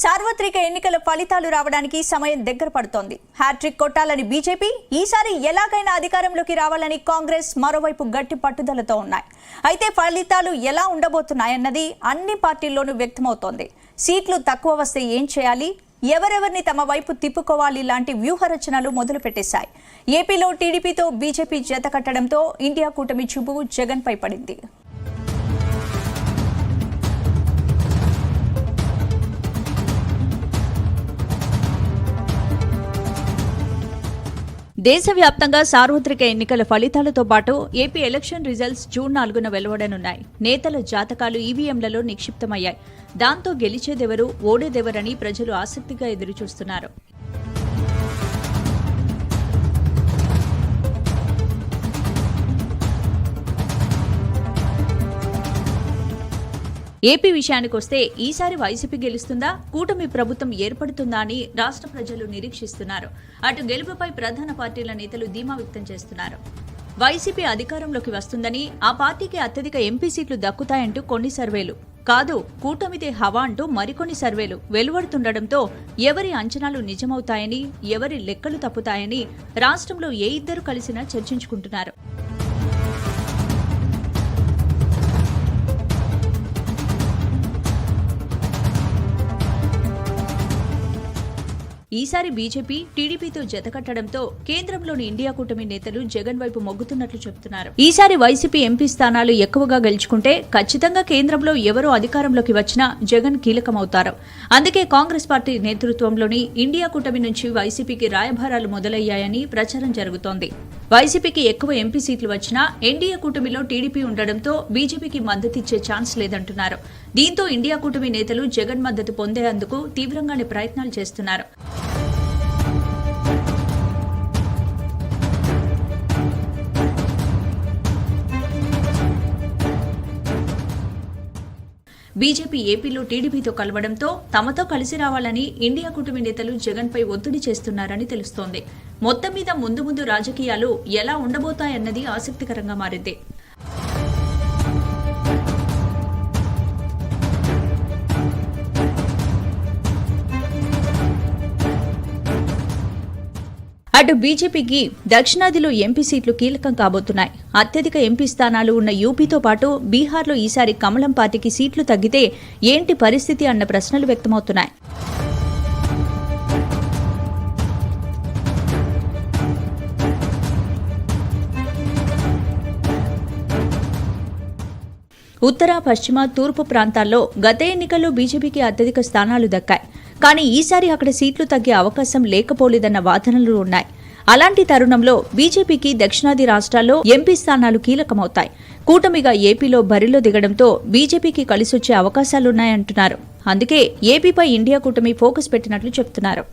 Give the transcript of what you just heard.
సార్వత్రిక ఎన్నికల ఫలితాలు రావడానికి సమయం దగ్గర పడుతోంది. హ్యాట్రిక్ కొట్టాలని బీజేపీ ఈసారి ఎలాగైనా అధికారంలోకి రావాలని కాంగ్రెస్ మరోవైపు గట్టి పట్టుదలతో ఉన్నాయి. అయితే ఫలితాలు ఎలా ఉండబోతున్నాయన్నది అన్ని పార్టీల్లోనూ వ్యక్తమవుతోంది. సీట్లు తక్కువ వస్తే ఏం చేయాలి? ఎవరెవరిని తమ వైపు తిప్పుకోవాలి? లాంటి వ్యూహరచనలు మొదలుపెట్టేశాయి. ఏపీలో టీడీపీతో బీజేపీ జత కట్టడంతో ఇండియా కూటమి చూపు జగన్పై పడింది. దేశవ్యాప్తంగా సార్వత్రిక ఎన్నికల ఫలితాలతో పాటు ఏపీ ఎలక్షన్ రిజల్ట్స్ జూన్ నాలుగున వెలువడనున్నాయి. నేతల జాతకాలు ఈవీఎంలలో నిక్షిప్తమయ్యాయి. దాంతో గెలిచేదెవరు ఓడేదెవరని ప్రజలు ఆసక్తిగా ఎదురుచూస్తున్నారు. ఏపీ విషయానికి వస్తే ఈసారి వైసీపీ గెలుస్తుందా? కూటమి ప్రభుత్వం ఏర్పడుతుందా అని రాష్ట్ర ప్రజలు నిరీక్షిస్తున్నారు. అటు గెలుపుపై ప్రధాన పార్టీల నేతలు ధీమా వ్యక్తం చేస్తున్నారు. వైసీపీ అధికారంలోకి వస్తుందని ఆ పార్టీకి అత్యధిక ఎంపీ సీట్లు దక్కుతాయంటూ కొన్ని సర్వేలు. కాదు కూటమిదే హవా అంటూ మరికొన్ని సర్వేలు వెలువడుతుండటంతో ఎవరి అంచనాలు నిజమవుతాయని ఎవరి లెక్కలు తప్పుతాయని రాష్ట్రంలో ఏ ఇద్దరు కలిసినా చర్చించుకుంటున్నారు. ఈసారి బీజేపీ టీడీపీతో జతకట్టడంతో కేంద్రంలోని ఇండియా కూటమి నేతలు జగన్ వైపు మొగ్గుతున్నట్లు చెబుతున్నారు. ఈసారి వైసీపీ ఎంపీ స్థానాలు ఎక్కువగా గెలుచుకుంటే ఖచ్చితంగా కేంద్రంలో ఎవరు అధికారంలోకి వచ్చినా జగన్ కీలకమవుతారు. అందుకే కాంగ్రెస్ పార్టీ నేతృత్వంలోని ఇండియా కూటమి నుంచి వైసీపీకి రాయభారాలు మొదలయ్యాయని ప్రచారం జరుగుతోంది. వైసీపీకి ఎక్కువ ఎంపీ సీట్లు వచ్చినా ఎన్డీఏ కూటమిలో టీడీపీ ఉండడంతో బీజేపీకి మద్దతిచ్చే ఛాన్స్ లేదంటున్నారు. దీంతో ఇండియా కూటమి నేతలు జగన్ మద్దతు పొందేందుకు తీవ్రంగానే ప్రయత్నాలు చేస్తున్నారు. బీజేపీ ఏపీలో టీడీపీతో కలవడంతో తమతో కలిసి రావాలని ఇండియా కూటమి నేతలు జగన్పై ఒత్తిడి చేస్తున్నారని తెలుస్తోంది. మొత్తం మీద ముందు ముందు రాజకీయాలు ఎలా ఉండబోతాయన్నది ఆసక్తికరంగా మారింది. అటు బీజేపీకి దక్షిణాదిలో ఎంపీ సీట్లు కీలకం కాబోతున్నాయి. అత్యధిక ఎంపీ స్థానాలు ఉన్న యూపీతో పాటు బీహార్లో ఈసారి కమలం పార్టీకి సీట్లు తగ్గితే ఏంటి పరిస్థితి అన్న ప్రశ్నలు వ్యక్తమవుతున్నాయి. ఉత్తర పశ్చిమ తూర్పు ప్రాంతాల్లో గత ఎన్నికల్లో బీజేపీకి అత్యధిక స్థానాలు దక్కాయి. కానీ ఈసారి అక్కడ సీట్లు తగ్గే అవకాశం లేకపోలేదన్న వాదనలు ఉన్నాయి. అలాంటి తరుణంలో బీజేపీకి దక్షిణాది రాష్ట్రాల్లో ఎంపీ స్థానాలు కీలకమవుతాయి. కూటమిగా ఏపీలో బరిలో దిగడంతో బీజేపీకి కలిసొచ్చే అవకాశాలున్నాయంటున్నారు. అందుకే ఏపీపై ఇండియా కూటమి ఫోకస్ పెట్టినట్లు చెబుతున్నారు